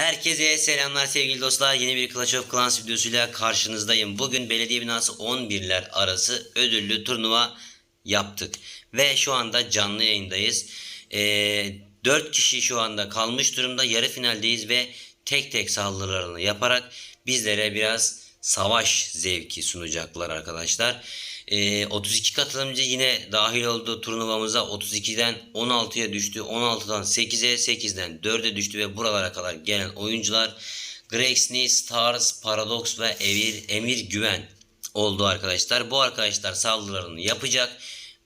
Herkese selamlar sevgili dostlar. Yeni bir Clash of Clans videosuyla karşınızdayım. Bugün belediye binası 11'ler arası ödüllü turnuva yaptık. Ve şu anda canlı yayındayız. Ee, 4 kişi şu anda kalmış durumda. Yarı finaldeyiz ve tek tek saldırılarını yaparak bizlere biraz savaş zevki sunacaklar arkadaşlar. Ee, 32 katılımcı yine dahil oldu turnuvamıza 32'den 16'ya düştü 16'dan 8'e 8'den 4'e düştü ve buralara kadar gelen oyuncular Grexney, Stars, Paradox ve Emir, Emir Güven oldu arkadaşlar. Bu arkadaşlar saldırılarını yapacak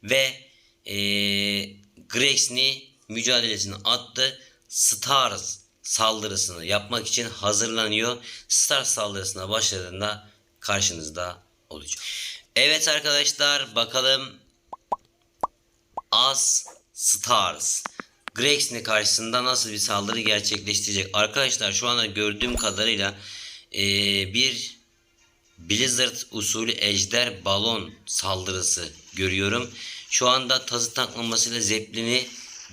ve ee, Grexney mücadelesini attı. Stars saldırısını yapmak için hazırlanıyor. Stars saldırısına başladığında karşınızda olacak. Evet arkadaşlar bakalım As Stars Grex'in karşısında nasıl bir saldırı gerçekleştirecek? Arkadaşlar şu anda gördüğüm kadarıyla eee, bir Blizzard usulü ejder balon saldırısı görüyorum. Şu anda tazı taklamasıyla Zeppelin'i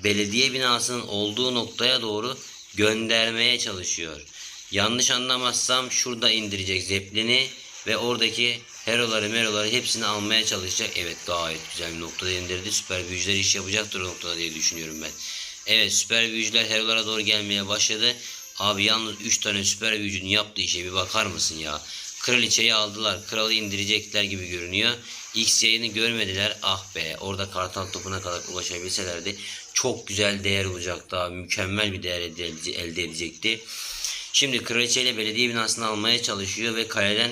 belediye binasının olduğu noktaya doğru göndermeye çalışıyor. Yanlış anlamazsam şurada indirecek Zeppelin'i ve oradaki heroları meroları hepsini almaya çalışacak. Evet gayet güzel bir noktada indirdi. Süper büyücüler iş yapacaktır o noktada diye düşünüyorum ben. Evet süper büyücüler herolara doğru gelmeye başladı. Abi yalnız 3 tane süper büyücünün yaptığı işe bir bakar mısın ya? Kraliçeyi aldılar. Kralı indirecekler gibi görünüyor. X yayını görmediler. Ah be orada kartal topuna kadar ulaşabilselerdi çok güzel değer olacaktı abi. Mükemmel bir değer elde, edecekti. Şimdi kraliçe ile belediye binasını almaya çalışıyor ve kaleden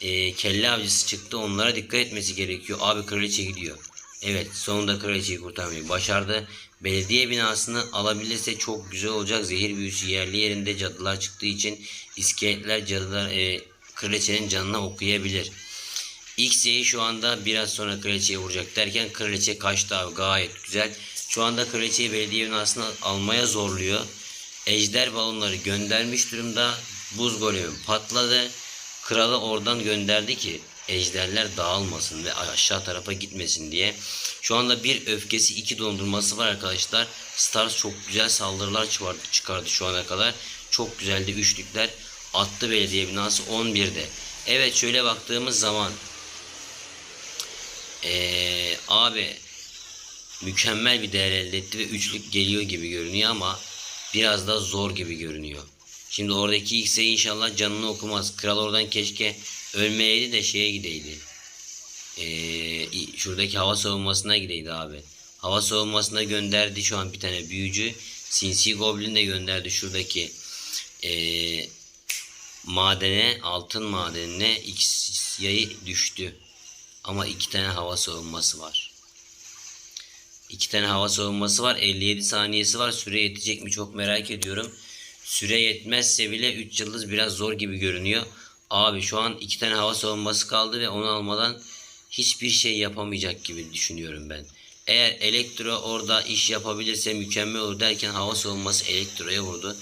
e, kelle avcısı çıktı. Onlara dikkat etmesi gerekiyor. Abi kraliçe gidiyor. Evet sonunda kraliçeyi kurtarmayı başardı. Belediye binasını alabilirse çok güzel olacak. Zehir büyüsü yerli yerinde cadılar çıktığı için iskeletler cadılar e, kraliçenin canına okuyabilir. X'yi şu anda biraz sonra kraliçeye vuracak derken kraliçe kaçtı abi gayet güzel. Şu anda kraliçeyi belediye binasına almaya zorluyor. Ejder balonları göndermiş durumda. Buz golemi patladı. Kralı oradan gönderdi ki ejderler dağılmasın ve aşağı tarafa gitmesin diye. Şu anda bir öfkesi iki dondurması var arkadaşlar. Stars çok güzel saldırılar çıkardı, çıkardı şu ana kadar. Çok güzeldi üçlükler. Attı belediye binası 11'de. Evet şöyle baktığımız zaman ee, abi mükemmel bir değer elde etti ve üçlük geliyor gibi görünüyor ama biraz da zor gibi görünüyor. Şimdi oradaki X'e inşallah canını okumaz. Kral oradan keşke ölmeyeydi de şeye gideydi. Ee, şuradaki hava savunmasına gideydi abi. Hava savunmasına gönderdi şu an bir tane büyücü. Sinsi Goblin de gönderdi şuradaki ee, madene, altın madenine X yayı düştü. Ama iki tane hava savunması var. İki tane hava savunması var. 57 saniyesi var. Süre yetecek mi çok merak ediyorum. Süre yetmezse bile 3 yıldız biraz zor gibi görünüyor. Abi şu an iki tane hava savunması kaldı ve onu almadan hiçbir şey yapamayacak gibi düşünüyorum ben. Eğer elektro orada iş yapabilirse mükemmel olur derken hava savunması elektroya vurdu.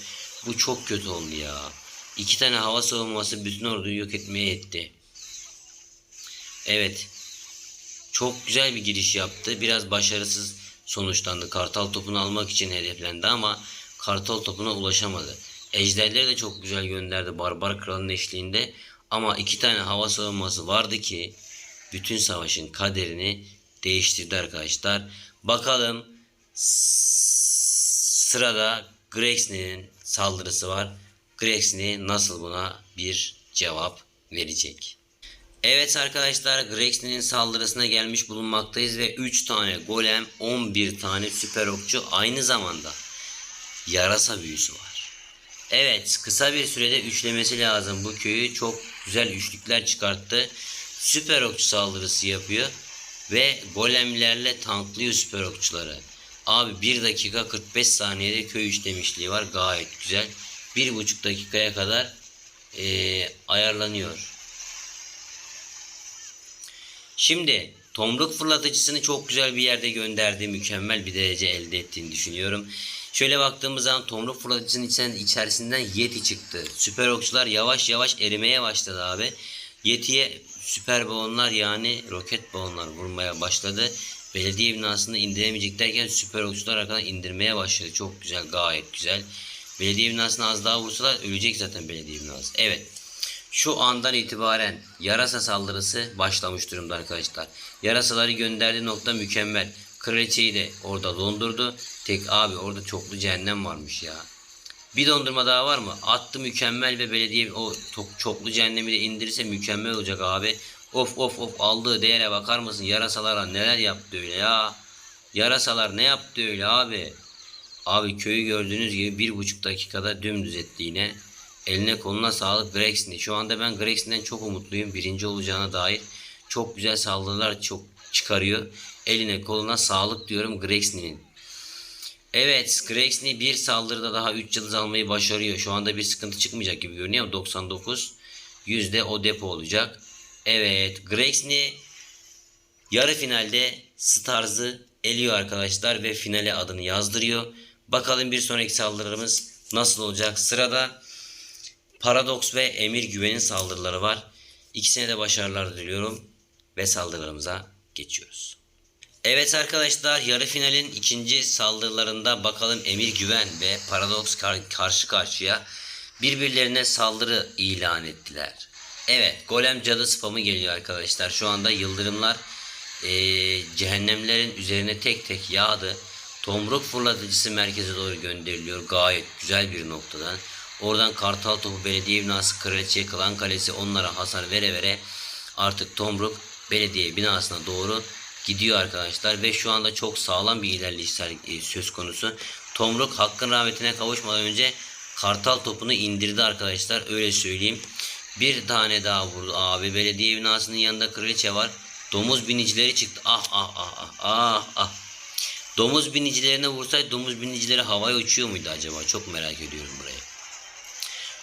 Bu çok kötü oldu ya. İki tane hava savunması bütün orduyu yok etmeye yetti. Evet. Çok güzel bir giriş yaptı. Biraz başarısız sonuçlandı. Kartal topunu almak için hedeflendi ama kartal topuna ulaşamadı. Ejderleri de çok güzel gönderdi Barbar Kral'ın eşliğinde. Ama iki tane hava savunması vardı ki bütün savaşın kaderini değiştirdi arkadaşlar. Bakalım sırada Grexney'nin saldırısı var. Grexney nasıl buna bir cevap verecek? Evet arkadaşlar Grexney'nin saldırısına gelmiş bulunmaktayız ve 3 tane golem 11 tane süper okçu aynı zamanda yarasa büyüsü var. Evet kısa bir sürede üçlemesi lazım bu köyü çok güzel üçlükler çıkarttı. Süper okçu saldırısı yapıyor ve golemlerle tanklıyor süper okçuları. Abi 1 dakika 45 saniyede köy işlemişliği var gayet güzel. 1,5 dakikaya kadar ee, ayarlanıyor. Şimdi tomruk fırlatıcısını çok güzel bir yerde gönderdi. Mükemmel bir derece elde ettiğini düşünüyorum. Şöyle baktığımız zaman tomruk fırlatıcısının içinden, içerisinden Yeti çıktı. Süper okçular yavaş yavaş erimeye başladı abi. Yeti'ye süper balonlar yani roket balonlar vurmaya başladı. Belediye binasını indiremeyecek derken süper okçular arkadan indirmeye başladı. Çok güzel gayet güzel. Belediye binasına az daha vursalar ölecek zaten belediye binası. Evet. Şu andan itibaren yarasa saldırısı başlamış durumda arkadaşlar. Yarasaları gönderdiği nokta mükemmel. Kraliçeyi de orada dondurdu. Tek abi orada çoklu cehennem varmış ya. Bir dondurma daha var mı? Attı mükemmel ve belediye o çok- çoklu cehennemi de indirirse mükemmel olacak abi. Of of of aldığı değere bakar mısın? Yarasalara neler yaptı öyle ya. Yarasalar ne yaptı öyle abi. Abi köyü gördüğünüz gibi bir buçuk dakikada dümdüz etti yine. Eline koluna sağlık Grex'ni. Şu anda ben Grex'den çok umutluyum. Birinci olacağına dair. Çok güzel saldırılar çok çıkarıyor. Eline koluna sağlık diyorum Grex'nin. Evet Grex'ni bir saldırıda daha 3 yıldız almayı başarıyor. Şu anda bir sıkıntı çıkmayacak gibi görünüyor ama 99 yüzde o depo olacak. Evet Grex'ni yarı finalde Stars'ı eliyor arkadaşlar ve finale adını yazdırıyor. Bakalım bir sonraki saldırımız nasıl olacak? Sırada Paradox ve Emir Güven'in saldırıları var. İkisine de başarılar diliyorum ve saldırılarımıza geçiyoruz. Evet arkadaşlar yarı finalin ikinci saldırılarında bakalım Emir Güven ve Paradox kar- karşı karşıya birbirlerine saldırı ilan ettiler. Evet golem cadı spamı geliyor arkadaşlar. Şu anda yıldırımlar eee, cehennemlerin üzerine tek tek yağdı. Tomruk fırlatıcısı merkeze doğru gönderiliyor. Gayet güzel bir noktadan. Oradan Kartal Topu Belediye Binası Kraliçe Kılan Kalesi onlara hasar vere vere artık Tomruk belediye binasına doğru gidiyor arkadaşlar ve şu anda çok sağlam bir ilerleyiş e, söz konusu. Tomruk hakkın rahmetine kavuşmadan önce Kartal topunu indirdi arkadaşlar öyle söyleyeyim. Bir tane daha vurdu abi belediye binasının yanında kraliçe var. Domuz binicileri çıktı. Ah ah ah ah ah ah. Domuz binicilerine vursaydı domuz binicileri havaya uçuyor muydu acaba? Çok merak ediyorum burayı.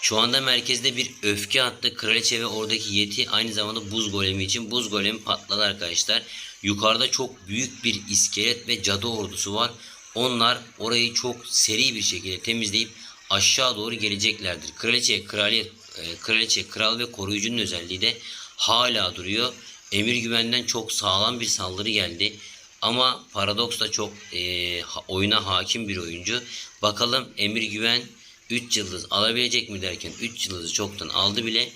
Şu anda merkezde bir öfke attı. Kraliçe ve oradaki yeti aynı zamanda buz golemi için buz golemi patladı arkadaşlar. Yukarıda çok büyük bir iskelet ve cadı ordusu var. Onlar orayı çok seri bir şekilde temizleyip aşağı doğru geleceklerdir. Kraliçe, kraliyet, e, kraliçe, kral ve koruyucunun özelliği de hala duruyor. Emir güvenden çok sağlam bir saldırı geldi. Ama Paradox da çok e, oyuna hakim bir oyuncu. Bakalım Emir Güven 3 yıldız alabilecek mi derken 3 yıldızı çoktan aldı bile.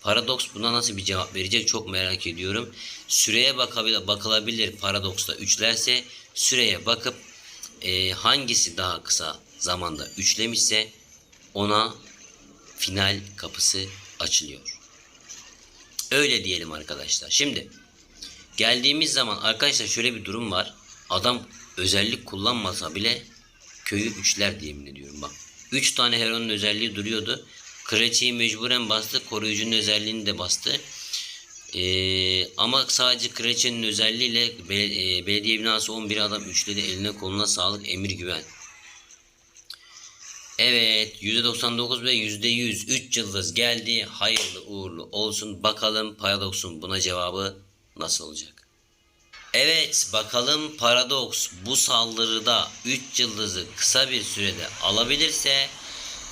Paradox buna nasıl bir cevap verecek çok merak ediyorum. Süreye bakabilir, bakılabilir Paradox'ta üçlerse süreye bakıp e, hangisi daha kısa zamanda üçlemişse ona final kapısı açılıyor. Öyle diyelim arkadaşlar. Şimdi geldiğimiz zaman arkadaşlar şöyle bir durum var. Adam özellik kullanmasa bile köyü üçler diye emin ediyorum bak. Üç tane heronun özelliği duruyordu. Kraliçeyi mecburen bastı. Koruyucunun özelliğini de bastı. Ee, ama sadece kraliçenin özelliğiyle be- e, belediye binası 11 adam üçledi. Eline koluna sağlık emir güven. Evet %99 ve %100 3 yıldız geldi. Hayırlı uğurlu olsun. Bakalım Paradox'un buna cevabı nasıl olacak? Evet bakalım Paradox bu saldırıda 3 yıldızı kısa bir sürede alabilirse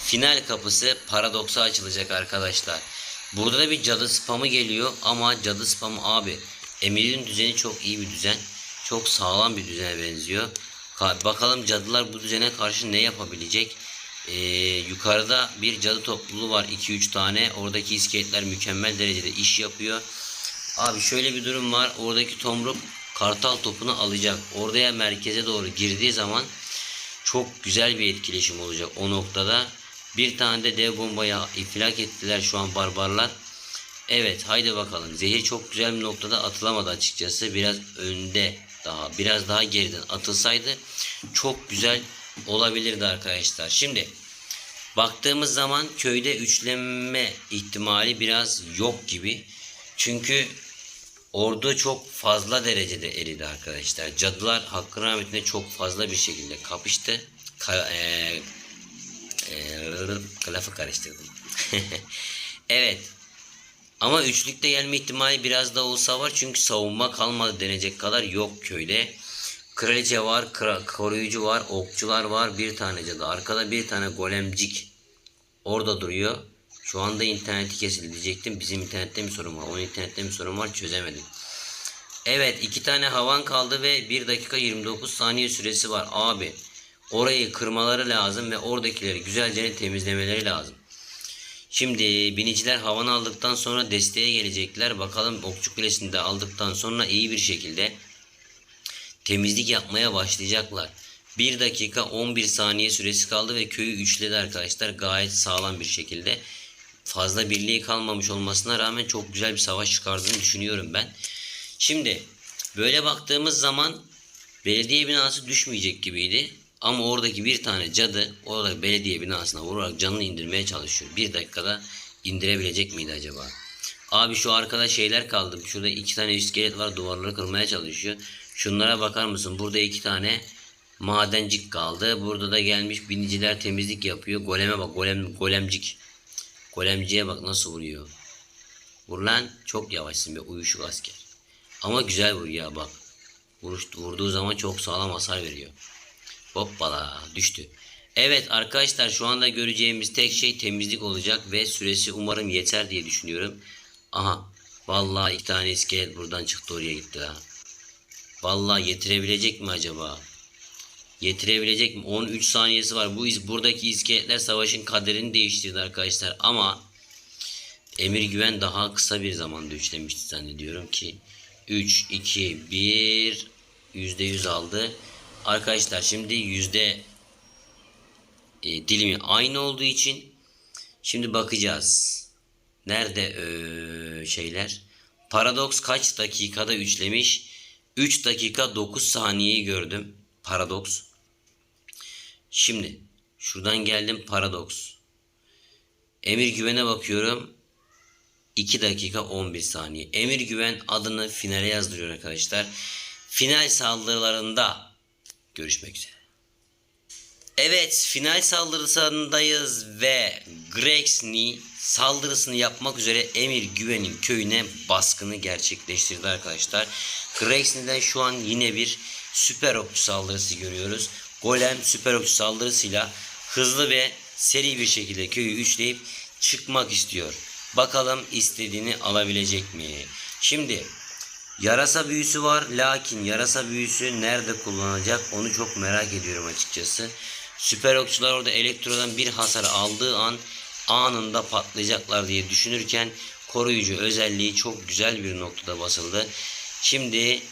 final kapısı Paradox'a açılacak arkadaşlar. Burada da bir cadı spamı geliyor ama cadı spamı abi Emir'in düzeni çok iyi bir düzen. Çok sağlam bir düzene benziyor. Ka- bakalım cadılar bu düzene karşı ne yapabilecek? Ee, yukarıda bir cadı topluluğu var 2-3 tane. Oradaki iskeletler mükemmel derecede iş yapıyor. Abi şöyle bir durum var. Oradaki tomruk kartal topunu alacak. Oraya merkeze doğru girdiği zaman çok güzel bir etkileşim olacak o noktada. Bir tane de dev bombaya iflak ettiler şu an barbarlar. Evet haydi bakalım. Zehir çok güzel bir noktada atılamadı açıkçası. Biraz önde daha biraz daha geriden atılsaydı çok güzel olabilirdi arkadaşlar. Şimdi baktığımız zaman köyde üçlenme ihtimali biraz yok gibi. Çünkü ordu çok fazla derecede eridi arkadaşlar. Cadılar hakkın rahmetine çok fazla bir şekilde kapıştı. Ka- eee eee, lafı karıştırdım. evet. Ama üçlükte gelme ihtimali biraz da olsa var. Çünkü savunma kalmadı denecek kadar yok köyde. Kraliçe var, kra- koruyucu var, okçular var, bir tane cadı. Arkada bir tane golemcik orada duruyor. Şu anda interneti kesildi diyecektim. Bizim internette mi sorun var? Onun internette mi sorun var? Çözemedim. Evet iki tane havan kaldı ve 1 dakika 29 saniye süresi var abi. orayı kırmaları lazım ve oradakileri güzelce temizlemeleri lazım. Şimdi biniciler havanı aldıktan sonra desteğe gelecekler. Bakalım Okçu Kulesi'ni de aldıktan sonra iyi bir şekilde temizlik yapmaya başlayacaklar. 1 dakika 11 saniye süresi kaldı ve köyü üçledi arkadaşlar. Gayet sağlam bir şekilde. Fazla birliği kalmamış olmasına rağmen çok güzel bir savaş çıkardığını düşünüyorum ben. Şimdi böyle baktığımız zaman belediye binası düşmeyecek gibiydi. Ama oradaki bir tane cadı orada belediye binasına vurarak canını indirmeye çalışıyor. Bir dakikada indirebilecek miydi acaba? Abi şu arkada şeyler kaldı. Şurada iki tane iskelet var duvarları kırmaya çalışıyor. Şunlara bakar mısın? Burada iki tane madencik kaldı. Burada da gelmiş biniciler temizlik yapıyor. Goleme bak golem, golemcik. Golemciye bak nasıl vuruyor. Vur lan çok yavaşsın be uyuşuk asker. Ama güzel vuruyor ya bak. Vuruş, vurduğu zaman çok sağlam hasar veriyor. Hoppala düştü. Evet arkadaşlar şu anda göreceğimiz tek şey temizlik olacak ve süresi umarım yeter diye düşünüyorum. Aha vallahi iki tane iskelet buradan çıktı oraya gitti ha. Vallahi yetirebilecek mi acaba? Yetirebilecek mi? 13 saniyesi var. Bu iz, buradaki iskeletler savaşın kaderini değiştirdi arkadaşlar ama Emir Güven daha kısa bir zamanda üçlemişti zannediyorum ki 3 2 1 %100 aldı. Arkadaşlar şimdi yüzde e, dilimi aynı olduğu için şimdi bakacağız. Nerede e, şeyler? Paradoks kaç dakikada üçlemiş? 3 dakika 9 saniyeyi gördüm. Paradoks. Şimdi şuradan geldim paradoks. Emir Güven'e bakıyorum. 2 dakika 11 saniye. Emir Güven adını finale yazdırıyor arkadaşlar. Final saldırılarında görüşmek üzere. Evet final saldırısındayız ve Grexny saldırısını yapmak üzere Emir Güven'in köyüne baskını gerçekleştirdi arkadaşlar. Grexny'den şu an yine bir süper okçu saldırısı görüyoruz. Golem süper okçu saldırısıyla hızlı ve seri bir şekilde köyü üçleyip çıkmak istiyor. Bakalım istediğini alabilecek mi? Şimdi yarasa büyüsü var lakin yarasa büyüsü nerede kullanacak onu çok merak ediyorum açıkçası. Süper okçular orada elektrodan bir hasar aldığı an anında patlayacaklar diye düşünürken koruyucu özelliği çok güzel bir noktada basıldı. Şimdi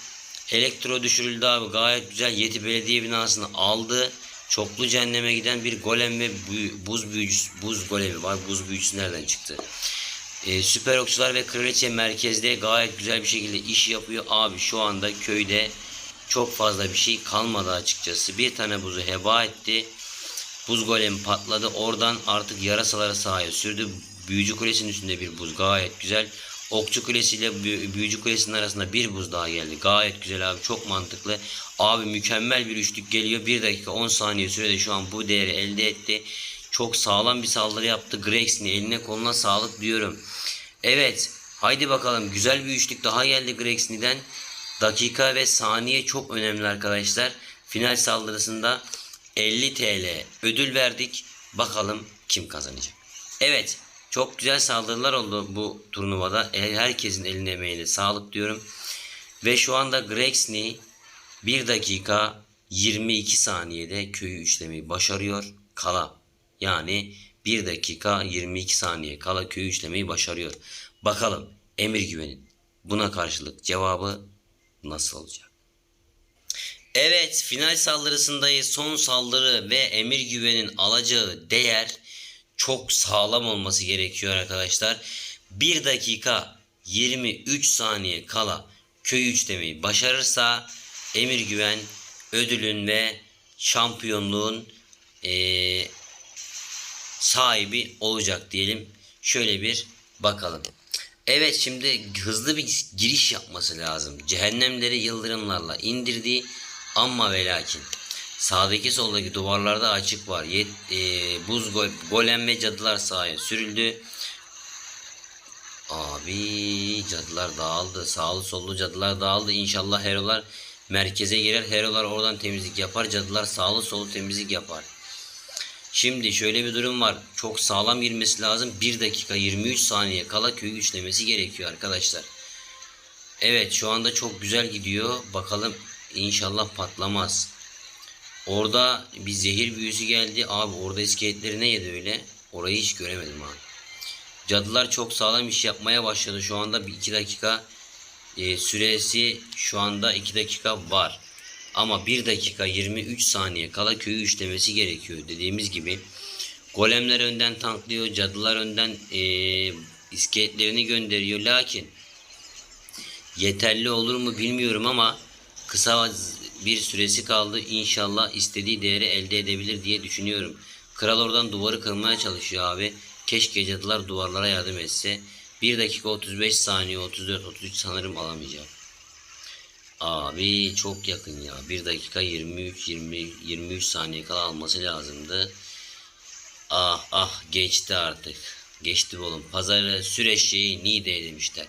elektro düşürüldü abi gayet güzel Yeti Belediye binasını aldı. Çoklu cehenneme giden bir golem ve bu- buz büyücüsü, buz golemi var. Buz büyücüsü nereden çıktı? Ee, süper okçular ve kraliçe merkezde gayet güzel bir şekilde iş yapıyor. Abi şu anda köyde çok fazla bir şey kalmadı açıkçası. Bir tane buzu heba etti. Buz golemi patladı. Oradan artık yarasaları sahaya sürdü. Büyücü kulesinin üstünde bir buz gayet güzel. Okçu kulesi ile büyü- büyücü kulesinin arasında bir buz daha geldi. Gayet güzel abi çok mantıklı. Abi mükemmel bir üçlük geliyor. 1 dakika 10 saniye sürede şu an bu değeri elde etti. Çok sağlam bir saldırı yaptı. Grex'in eline koluna sağlık diyorum. Evet. Haydi bakalım. Güzel bir üçlük daha geldi Grex'den. Dakika ve saniye çok önemli arkadaşlar. Final saldırısında 50 TL ödül verdik. Bakalım kim kazanacak. Evet. Çok güzel saldırılar oldu bu turnuvada. E, Herkesin eline emeğine sağlık diyorum. Ve şu anda Grexny 1 dakika 22 saniyede köyü üçlemeyi başarıyor. Kala yani 1 dakika 22 saniye kala köyü üçlemeyi başarıyor. Bakalım Emir Güven'in buna karşılık cevabı nasıl olacak? Evet final saldırısındayız. Son saldırı ve Emir Güven'in alacağı değer çok sağlam olması gerekiyor arkadaşlar. 1 dakika 23 saniye kala köy üçlemeyi başarırsa Emir Güven ödülün ve şampiyonluğun eee, sahibi olacak diyelim. Şöyle bir bakalım. Evet şimdi hızlı bir giriş yapması lazım. Cehennemleri yıldırımlarla indirdi ama ve lakin sağdaki soldaki duvarlarda açık var. Yet, eee, buz gol, golem ve cadılar sahaya sürüldü. Abi cadılar dağıldı. Sağlı sollu cadılar dağıldı. İnşallah herolar merkeze girer. Herolar oradan temizlik yapar. Cadılar sağlı sollu temizlik yapar. Şimdi şöyle bir durum var. Çok sağlam girmesi lazım. 1 dakika 23 saniye kala köyü üçlemesi gerekiyor arkadaşlar. Evet şu anda çok güzel gidiyor. Bakalım inşallah patlamaz. Orada bir zehir büyüsü geldi. Abi orada iskeletleri ne yedi öyle? Orayı hiç göremedim abi. Cadılar çok sağlam iş yapmaya başladı. Şu anda bir 2 dakika e, süresi şu anda 2 dakika var. Ama 1 dakika 23 saniye kala köyü üçlemesi gerekiyor. Dediğimiz gibi golemler önden tanklıyor. Cadılar önden e, iskeletlerini gönderiyor. Lakin yeterli olur mu bilmiyorum ama kısa bir süresi kaldı. İnşallah istediği değeri elde edebilir diye düşünüyorum. Kral oradan duvarı kırmaya çalışıyor abi. Keşke cadılar duvarlara yardım etse. 1 dakika 35 saniye 34 33 sanırım alamayacak. Abi çok yakın ya. 1 dakika 23 20 23 saniye kala alması lazımdı. Ah ah geçti artık. Geçti oğlum. Pazarı süreççeyi Niğde demişler.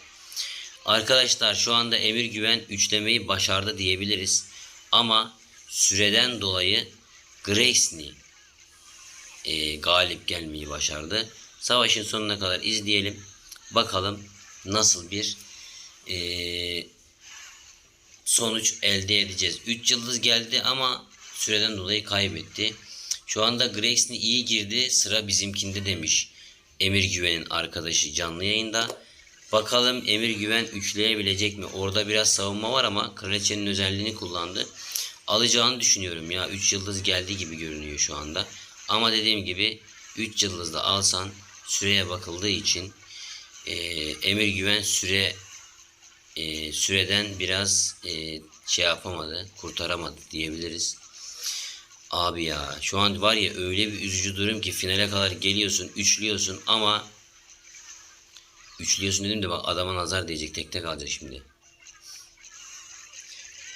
Arkadaşlar şu anda Emir Güven üçlemeyi başardı diyebiliriz. Ama süreden dolayı Graysney e, galip gelmeyi başardı. Savaşın sonuna kadar izleyelim. Bakalım nasıl bir e, sonuç elde edeceğiz. 3 yıldız geldi ama süreden dolayı kaybetti. Şu anda Graysney iyi girdi. Sıra bizimkinde demiş. Emir Güven'in arkadaşı canlı yayında. Bakalım Emir Güven üçleyebilecek mi? Orada biraz savunma var ama kraliçenin özelliğini kullandı. Alacağını düşünüyorum ya. 3 yıldız geldi gibi görünüyor şu anda. Ama dediğim gibi 3 yıldızda alsan süreye bakıldığı için e, Emir Güven süre e, süreden biraz e, şey yapamadı, kurtaramadı diyebiliriz. Abi ya şu an var ya öyle bir üzücü durum ki finale kadar geliyorsun, üçlüyorsun ama üçlüyorsun dedim de bak adama nazar diyecek tek tek alacak şimdi.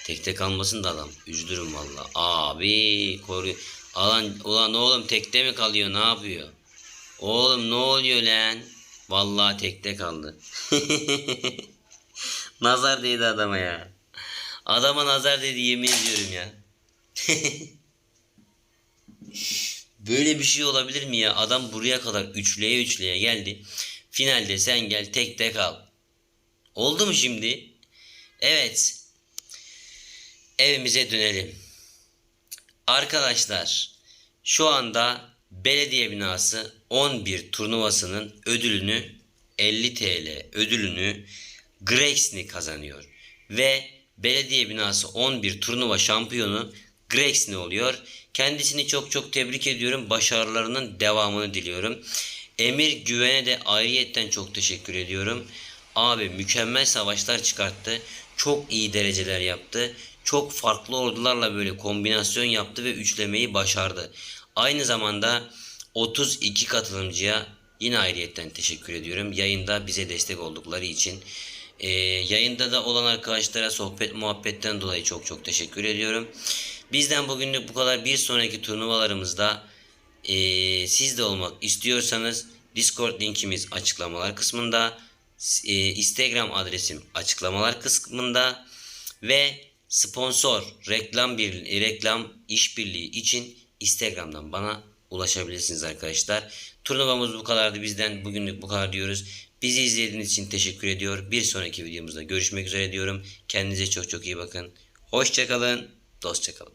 Tek tek almasın da adam. Üzülürüm valla. Abi koru. Alan ulan oğlum tekte mi kalıyor ne yapıyor? Oğlum ne oluyor lan? Vallahi tekte kaldı. nazar değdi adama ya. Adama nazar dedi yemin ediyorum ya. Böyle bir şey olabilir mi ya? Adam buraya kadar üçlüye üçlüye geldi. Finalde sen gel tek tek al. Oldu mu şimdi? Evet. Evimize dönelim. Arkadaşlar şu anda belediye binası 11 turnuvasının ödülünü 50 TL ödülünü Grexny kazanıyor. Ve belediye binası 11 turnuva şampiyonu Grexny oluyor. Kendisini çok çok tebrik ediyorum. Başarılarının devamını diliyorum. Emir Güven'e de ayrıyetten çok teşekkür ediyorum. Abi mükemmel savaşlar çıkarttı. Çok iyi dereceler yaptı. Çok farklı ordularla böyle kombinasyon yaptı ve üçlemeyi başardı. Aynı zamanda 32 katılımcıya yine ayrıyetten teşekkür ediyorum. Yayında bize destek oldukları için. Ee, yayında da olan arkadaşlara sohbet muhabbetten dolayı çok çok teşekkür ediyorum. Bizden bugünlük bu kadar. Bir sonraki turnuvalarımızda ee, siz de olmak istiyorsanız Discord linkimiz açıklamalar kısmında. Ee, Instagram adresim açıklamalar kısmında ve sponsor reklam bir reklam işbirliği için Instagram'dan bana ulaşabilirsiniz arkadaşlar. Turnuvamız bu kadardı bizden. Bugünlük bu kadar diyoruz. Bizi izlediğiniz için teşekkür ediyor. Bir sonraki videomuzda görüşmek üzere diyorum. Kendinize çok çok iyi bakın. Hoşçakalın. Dostçakalın.